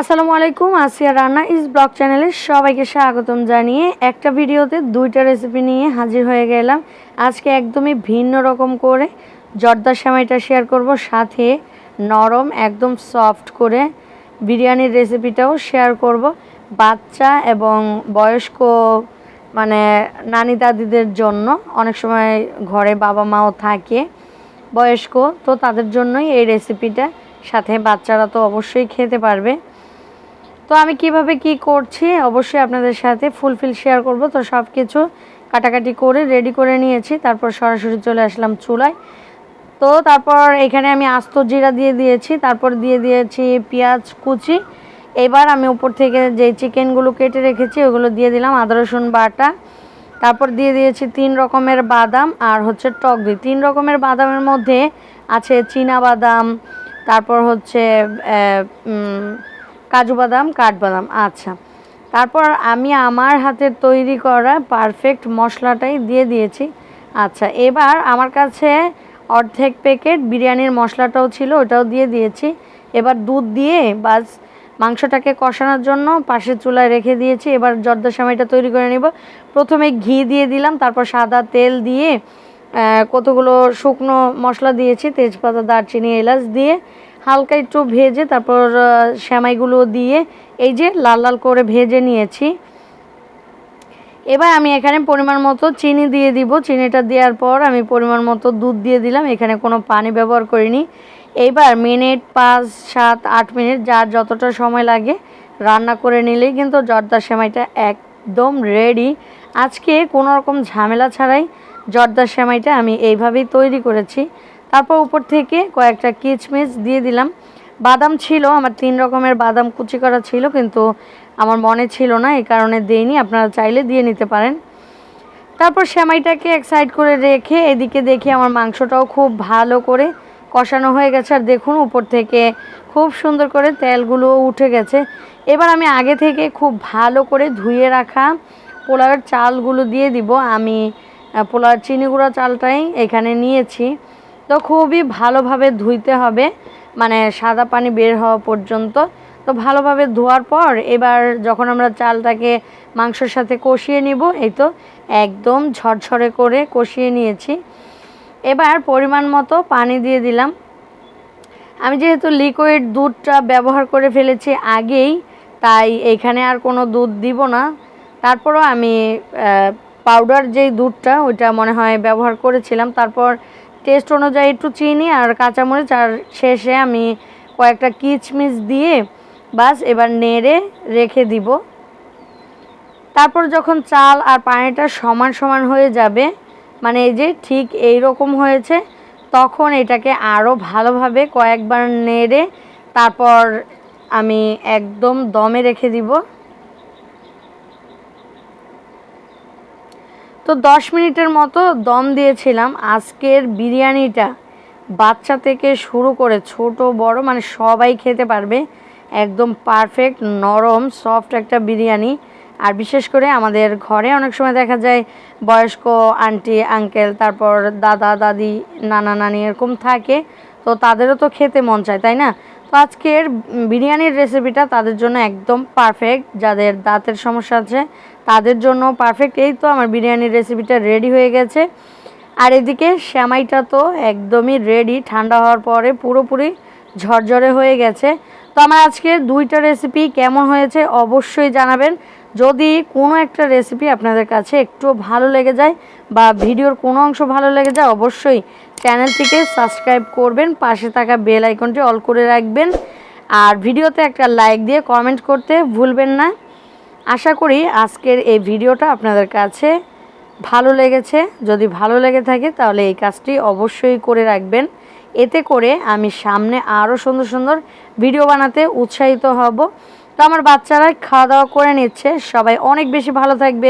আসসালামু আলাইকুম, আসিয়া রান্না ইস ব্লগ চ্যানেলে সবাইকে স্বাগতম জানিয়ে একটা ভিডিওতে দুইটা রেসিপি নিয়ে হাজির হয়ে গেলাম। আজকে একদমই ভিন্ন রকম করে জর্দা সেমাইটা শেয়ার করব, সাথে নরম, একদম সফট করে বিরিয়ানির রেসিপিটাও শেয়ার করব। বাচ্চা এবং বয়স্ক মানে নানি দাদিদের জন্য, অনেক সময় ঘরে বাবা মাও থাকে বয়স্ক, তো তাদের জন্যই এই রেসিপিটা সাথে বাচ্চারা তো অবশ্যই খেতে পারবে। তো আমি কীভাবে কি করছি, অবশ্যই আপনাদের সাথে ফুলফিল শেয়ার করব। তো সব কিছু কাটাকাটি করে রেডি করে নিয়েছি, তারপর সরাসরি চলে আসলাম চুলায়। তো তারপর এখানে আমি আস্ত জিরা দিয়ে দিয়েছি, তারপর দিয়ে দিয়েছি পেঁয়াজ কুচি। এবার আমি উপর থেকে যে চিকেনগুলো কেটে রেখেছি, ওগুলো দিয়ে দিলাম আদা, রসুন বাটা। তারপর দিয়ে দিয়েছি তিন রকমের বাদাম আর হচ্ছে টক দই। তিন রকমের বাদামের মধ্যে আছে চীনা বাদাম, তারপর হচ্ছে কাজু বাদাম কাঠবাদাম আচ্ছা। তারপর আমি আমার হাতের তৈরি করা পারফেক্ট মশলাটাই দিয়ে দিয়েছি। আচ্ছা এবার আমার কাছে অর্ধেক প্যাকেট বিরিয়ানির মশলাটাও ছিল, ওটাও দিয়ে দিয়েছি। এবার দুধ দিয়ে বাস মাংসটাকে কষানোর জন্য পাশের চুলায় রেখে দিয়েছি। এবার জর্দা সামাইটা তৈরি করে নিব। প্রথমে ঘি দিয়ে দিলাম, তারপর সাদা তেল দিয়ে কতগুলো শুকনো মশলা দিয়েছি, তেজপাতা, দারচিনি, এলাচ দিয়ে হালকা একটু ভেজে তারপর শ্যামাইগুলো দিয়ে এই যে লাল লাল করে ভেজে নিয়েছি। এবার আমি এখানে পরিমাণ মতো চিনি দিয়ে দিব। চিনিটা দেওয়ার পর আমি পরিমাণ মতো দুধ দিয়ে দিলাম। এখানে কোনো পানি ব্যবহার করিনি। এইবার মিনিট পাঁচ, সাত, আট মিনিট যার যতটা সময় লাগে রান্না করে নিলেই কিন্তু জর্দা সেমাইটা একদম রেডি। আজকে কোনো রকম ঝামেলা ছাড়াই জর্দার সেমাইটা আমি এইভাবেই তৈরি করেছি। তারপর উপর থেকে কয়েকটা কিচমিচ দিয়ে দিলাম। বাদাম ছিল, আমার তিন রকমের বাদাম কুচি করা ছিল, কিন্তু আমার মনে ছিল না, এই কারণে দেইনি, আপনারা চাইলে দিয়ে নিতে পারেন। তারপর সেমাইটাকে এক সাইড করে রেখে এদিকে দেখি আমার মাংসটাও খুব ভালো করে কষানো হয়ে গেছে। আর দেখুন, উপর থেকে খুব সুন্দর করে তেলগুলো উঠে গেছে। এবার আমি আগে থেকে খুব ভালো করে ধুয়ে রাখা পোলাওয়ের চালগুলো দিয়ে দিব। আমি পোলাওয়ের চিনি গুঁড়া চালটাই এখানে নিয়েছি। তো খুবই ভালোভাবে ধুইতে হবে। মানে সাদা পানি বের হওয়া পর্যন্ত। তো ভালোভাবে ধোয়ার পর এবার যখন আমরা চালটাকে মাংসের সাথে কষিয়ে নিব, এই তো একদম ঝরঝরে করে কষিয়ে নিয়েছি। এবার পরিমাণ মতো পানি দিয়ে দিলাম। আমি যেহেতু লিকুইড দুধটা ব্যবহার করে ফেলেছি আগেই, তাই এখানে আর কোনো দুধ দিব না। তারপরও আমি পাউডার যেই দুধটা ওইটা মনে হয় ব্যবহার করেছিলাম। তারপর টেস্ট অনুযায়ী একটু চিনি আর কাঁচামরিচ আর শেষে আমি কয়েকটা কিচমিচ দিয়ে বাস এবার নেড়ে রেখে দিব। তারপর যখন চাল আর পানিটা সমান সমান হয়ে যাবে মানে এই যে ঠিক এই রকম হয়েছে, তখন এটাকে আরও ভালোভাবে কয়েকবার নেড়ে তারপর আমি একদম দমে রেখে দিব। তো দশ মিনিটের মতো দম দিয়েছিলাম। আজকের বিরিয়ানিটা বাচ্চা থেকে শুরু করে ছোট, বড় মানে সবাই খেতে পারবে। একদম পারফেক্ট নরম সফট একটা বিরিয়ানি। আর বিশেষ করে আমাদের ঘরে অনেক সময় দেখা যায় বয়স্ক আন্টি আঙ্কেল তারপর দাদা, দাদি, নানা, নানি এরকম থাকে। তো তাদেরও তো খেতে মন চায়, তাই না? আজকের বিরিয়ানির রেসিপিটা তাদের জন্য একদম পারফেক্ট যাদের দাঁতের সমস্যা আছে, তাদের জন্য পারফেক্ট এই তো আমার বিরিয়ানির রেসিপিটা রেডি হয়ে গেছে। আর এদিকে শ্যামাইটা তো একদমই রেডি ঠান্ডা হওয়ার পরে পুরোপুরি ঝরঝরে হয়ে গেছে। তো আমার আজকে দুইটা রেসিপি কেমন হয়েছে অবশ্যই জানাবেন। যদি কোনো একটা রেসিপি আপনাদের কাছে একটু ভালো লেগে যায় বা ভিডিওর কোনো অংশ ভালো লেগে যায়, অবশ্যই চ্যানেলটিকে সাবস্ক্রাইব করবেন, পাশে থাকা বেল আইকনটি অল করে রাখবেন। আর ভিডিওতে একটা লাইক দিয়ে কমেন্ট করতে ভুলবেন না। আশা করি আজকের এই ভিডিওটা আপনাদের কাছে ভালো লেগেছে। যদি ভালো লেগে থাকে তাহলে এই কাজটি অবশ্যই করে রাখবেন। এতে করে আমি সামনে আরও সুন্দর সুন্দর ভিডিও বানাতে উৎসাহিত হব। তো আমার বাচ্চারা খাওয়া দাওয়া করে নিচ্ছে। সবাই অনেক বেশি ভালো থাকবে।